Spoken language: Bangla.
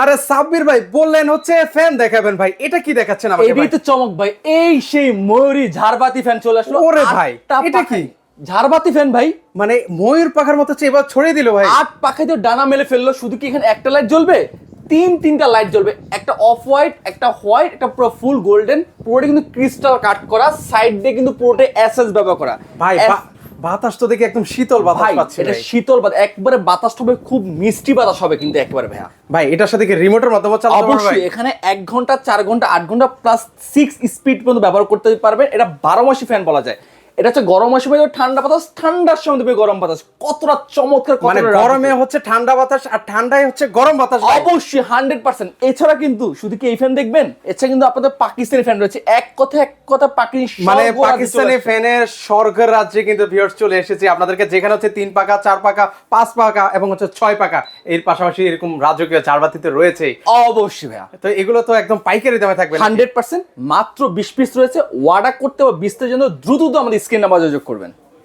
আরে সাব্বির ভাই বললেন হচ্ছে ফ্যান দেখাবেন ভাই। এটা কি দেখাচ্ছেন আমাকে ভাই এটাই তো চমক ভাই। এই সেই ময়ূরী ঝাড়বাতি ফ্যান চলে আসলো। ওরে ভাই, এটা কি? ঝাড়বাতি ফ্যান ভাই। মানে ময়ূর পাখার মতো এবার ছড়িয়ে দিল ভাই। আট পাখায় তো ডানা মেলে ফেলল শুধু কি এখানে একটা লাইট জ্বলবে? তিন তিনটা লাইট জ্বলবে। একটা অফ হোয়াইট একটা হোয়াইট একটা পুরো ফুল গোল্ডেন পুরোটা কিন্তু ক্রিস্টাল কাট করা সাইড দিয়ে কিন্তু পুরোটা এসএস ব্যবহার করা। ভাই বাতাস তো দেখে একদম শীতল বাতাস ভাই পাচ্ছি এটা শীতল বাতাস একবারে বাতাস হবে খুব মিষ্টি বাতাস হবে কিন্তু একবারে ভাইয়া। ভাই এটার সাথে কি রিমোটের মাধ্যমে চালাতে পারবে অবশ্যই এখানে 1 ঘণ্টা 4 ঘণ্টা 8 ঘণ্টা প্লাস 6 স্পিড পর্যন্ত ব্যবহার করতে পারবেন এটা বারো মাসি ফ্যান বলা যায়। এটা হচ্ছে গরম মাসে পাবে ঠান্ডা বাতাস ঠান্ডার সময় দেবে গরম বাতাস। কতটা চমৎকার মানে গরমে হচ্ছে ঠান্ডা বাতাস আর ঠান্ডায় হচ্ছে গরম বাতাস অবশ্যই হান্ড্রেড পার্সেন্ট এছাড়া কিন্তু শুধু কি এই ফ্যান দেখবেন? এছাড়া কিন্তু আপনাদের পাকিস্তানি ফ্যান রয়েছে। এক কথা এক কথা পাকিস্তানি মানে পাকিস্তানি ফ্যানের স্বর্গের রাজ্যে কিন্তু ভিউয়ার্স চলে এসেছে। আপনাদেরকে যেখানে হচ্ছে তিন পাকা চার পাকা পাঁচ পাকা এবং হচ্ছে ছয় পাকা এর পাশাপাশি এরকম রাজকীয় চারবাতিতে রয়েছে। অবশ্যই ভাইয়া। তো এগুলো তো একদম পাইকারি দামে থাকবে হান্ড্রেড পার্সেন্ট মাত্র বিশ পিস রয়েছে। ওয়ার্ডার করতে বা বিশটার জন্য দ্রুত দ্রুত আমাদের স্ক্রিন নাম্বার যোগাযোগ করবেন।